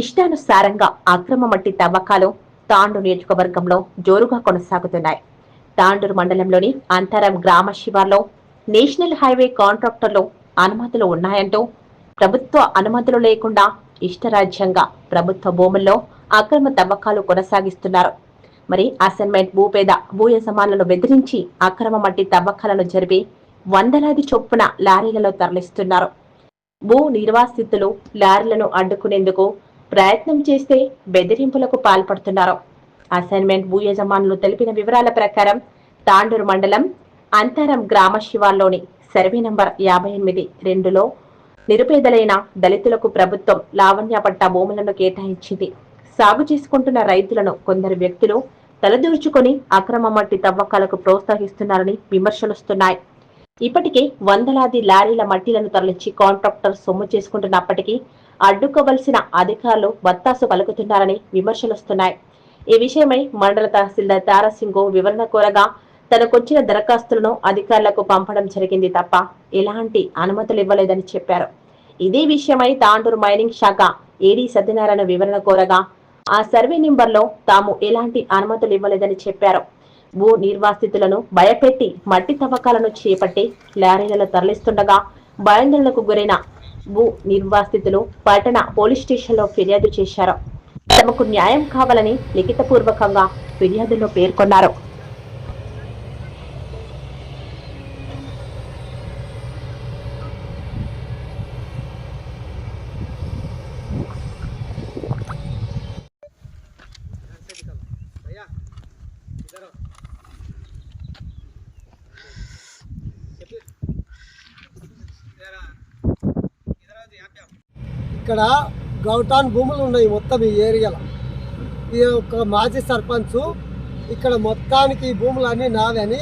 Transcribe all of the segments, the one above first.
ఇష్టానుసారంగా అక్రమ మట్టి తవ్వకాలు తాండూరు నియోజకవర్గంలో జోరుగా కొనసాగుతున్నాయి. తాండూరు మండలంలోని అంతరం గ్రామ శివార్లో నేషనల్ హైవే కాంట్రాక్టర్లు అనుమతులు ఉన్నాయంటూ ప్రభుత్వ అనుమతులు లేకుండా ఇష్టరాజ్యంగా ప్రభుత్వ భూముల్లో అక్రమ తవ్వకాలు కొనసాగిస్తున్నారు. మరి అసైన్మెంట్ భూపేద భూ యజమానులను బెదిరించి అక్రమ మట్టి తవ్వకాలను జరిపి వందలాది చొప్పున లారీలలో తరలిస్తున్నారు. భూ నిర్వాసితులు లారీలను అడ్డుకునేందుకు ప్రయత్నం చేస్తే బెదిరింపులకు పాల్పడుతున్నారు. అసైన్మెంట్ భూ యజమానులు తెలిపిన వివరాల ప్రకారం తాండూరు మండలం అంతరం గ్రామ శివాల్లోని సర్వే నంబర్ యాభై ఎనిమిది రెండులో నిరుపేదలైన దళితులకు ప్రభుత్వం లావణ్య పట్ట భూములను కేటాయించింది. సాగు చేసుకుంటున్న రైతులను కొందరు వ్యక్తులు తలదూర్చుకొని అక్రమ మట్టి తవ్వకాలకు ప్రోత్సహిస్తున్నారని విమర్శలుస్తున్నాయి ఇప్పటికే వందలాది లారీల మట్టిలను తరలించి కాంట్రాక్టర్ సొమ్ము చేసుకుంటున్నప్పటికీ అడ్డుకోవలసిన అధికారులు వత్తాసు పలుకుతున్నారని విమర్శలొస్తున్నాయి. ఈ విషయమై మండల తహసీల్దార్ తారాసింగ్ వివరణ కోరగా తనకొచ్చిన దరఖాస్తులను అధికారులకు పంపడం జరిగింది తప్ప ఎలాంటి అనుమతులు ఇవ్వలేదని చెప్పారు. ఇదే విషయమై తాండూరు మైనింగ్ శాఖ ఏడీ సత్యనారాయణ వివరణ కోరగా ఆ సర్వే నెంబర్లో తాము ఎలాంటి అనుమతులు ఇవ్వలేదని చెప్పారు. భూ నిర్వాసితులను భయపెట్టి మట్టి తవ్వకాలను చేపట్టి లారీలలో తరలిస్తుండగా భయాందోళనకు గురైన భూ నిర్వాసితులు పట్టణ పోలీస్ స్టేషన్లో ఫిర్యాదు చేశారు. తమకు న్యాయం కావాలని లిఖితపూర్వకంగా ఫిర్యాదులో పేర్కొన్నారు. ఇక్కడ గౌటాన్ భూములు ఉన్నాయి మొత్తం ఈ ఏరియాలో. ఈ యొక్క మాజీ సర్పంచ్ ఇక్కడ మొత్తానికి ఈ భూములు అన్నీ నావని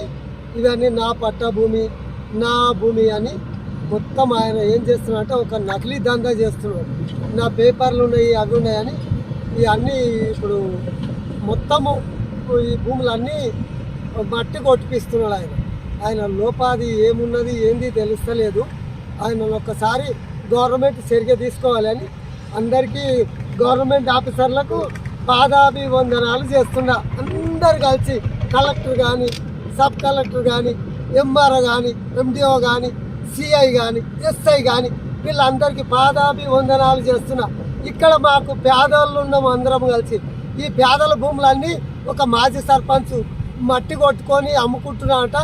ఇవన్నీ నా పట్ట భూమి నా భూమి అని మొత్తం ఆయన ఏం చేస్తున్నాడంటే ఒక నకిలీ దందా చేస్తున్నాడు. నా పేపర్లు ఉన్నాయి అవి ఉన్నాయని ఇవన్నీ ఇప్పుడు మొత్తము ఈ భూములన్నీ మట్టి కొట్టిపిస్తున్నాడు ఆయన. ఆయన లోపాది ఏమున్నది ఏంది తెలుస్తలేదు. ఆయన ఒక్కసారి గవర్నమెంట్ చర్య తీసుకోవాలని అందరికీ గవర్నమెంట్ ఆఫీసర్లకు పాదాభివందనాలు చేస్తున్నా. అందరు కలిసి కలెక్టర్ కానీ సబ్ కలెక్టర్ కానీ ఎంఆర్ఓ కానీ ఎండిఓ కానీ సిఐ కానీ ఎస్ఐ కానీ వీళ్ళందరికీ పాదాభివందనాలు చేస్తున్నా. ఇక్కడ మాకు పేదలు ఉన్నాము అందరం కలిసి. ఈ పేదల భూములన్నీ ఒక మాజీ సర్పంచ్ మట్టి కొట్టుకొని అమ్ముకుంటున్నాట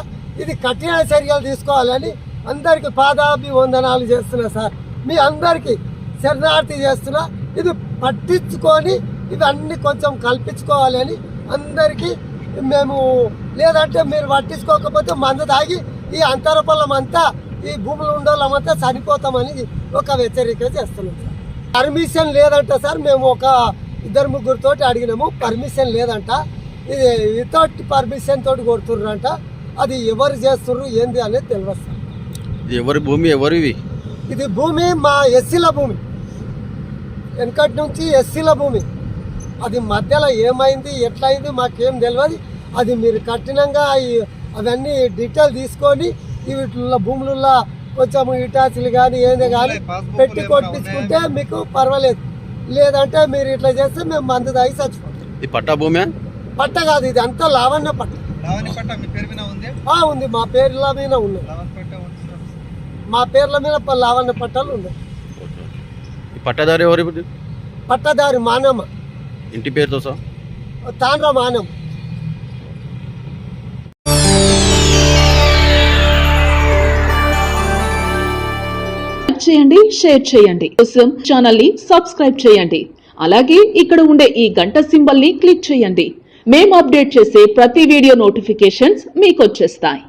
ఇది కఠిన చర్యలు తీసుకోవాలని అందరికీ పాదాభివందనాలు చేస్తున్నా సార్. మీ అందరికీ శరణార్థి చేస్తున్నా. ఇది పట్టించుకొని ఇవన్నీ కొంచెం కల్పించుకోవాలని అందరికీ మేము లేదంటే మీరు పట్టించుకోకపోతే మంద తాగి ఈ అంతరపల్లం అంతా ఈ భూములు ఉండోళ్ళమంతా చనిపోతామని ఒక హెచ్చరిక చేస్తున్నాం సార్. పర్మిషన్ లేదంట సార్. మేము ఒక ఇద్దరు ముగ్గురితోటి అడిగినాము. పర్మిషన్ లేదంట. ఇది వితౌట్ పర్మిషన్ తోటి కొడుతుర్రంట అది ఎవరు చేస్తుర్రు ఏంది అనేది తెలియదు సార్. ఎవరి భూమి ఎవరివి? ఇది భూమి మా ఎస్సీల భూమి. వెనకటి నుంచి ఎస్సీల భూమి. అది మధ్యలో ఏమైంది ఎట్లయింది మాకేం తెలియదు అది మీరు కఠినంగా ఈ- అవన్నీ డీటెయిల్ తీసుకొని ఈ వీటిలో భూములలో కొంచెం ఇటాచీలు కానీ ఏది కానీ పెట్టి కొట్టించుకుంటే మీకు పర్వాలేదు. లేదంటే మీరు ఇట్లా చేస్తే మేము మందు తాగి చచ్చిపోతాం. ఇది పట్టా భూమే? పట్ట కాదు ఇది అంతా లావణ్య పట్ట. పట్ట మీ పేరు మీద ఉంది? ఆ, ఉంది. మా పేర్ల మీద ఉన్నాయి ఉంది. మా పేర్ల మీద లావణ్య పట్టాలు ఉన్నాయి. ఈ పట్టాదారు ఎవరి పట్టదారి మానమ్మ. ఇంటి పేరుతో సహా? తాండ్ర మానమ్మ. చేయండి షేర్ చేయండి. కోసం ఛానల్ని సబ్స్క్రైబ్ చేయండి. అలాగే ఇక్కడ ఉండే ఈ గంట సింబల్ని క్లిక్ చేయండి. మేము అప్డేట్ చేసే ప్రతి వీడియో నోటిఫికేషన్స్ మీకు వచ్చేస్తాయి.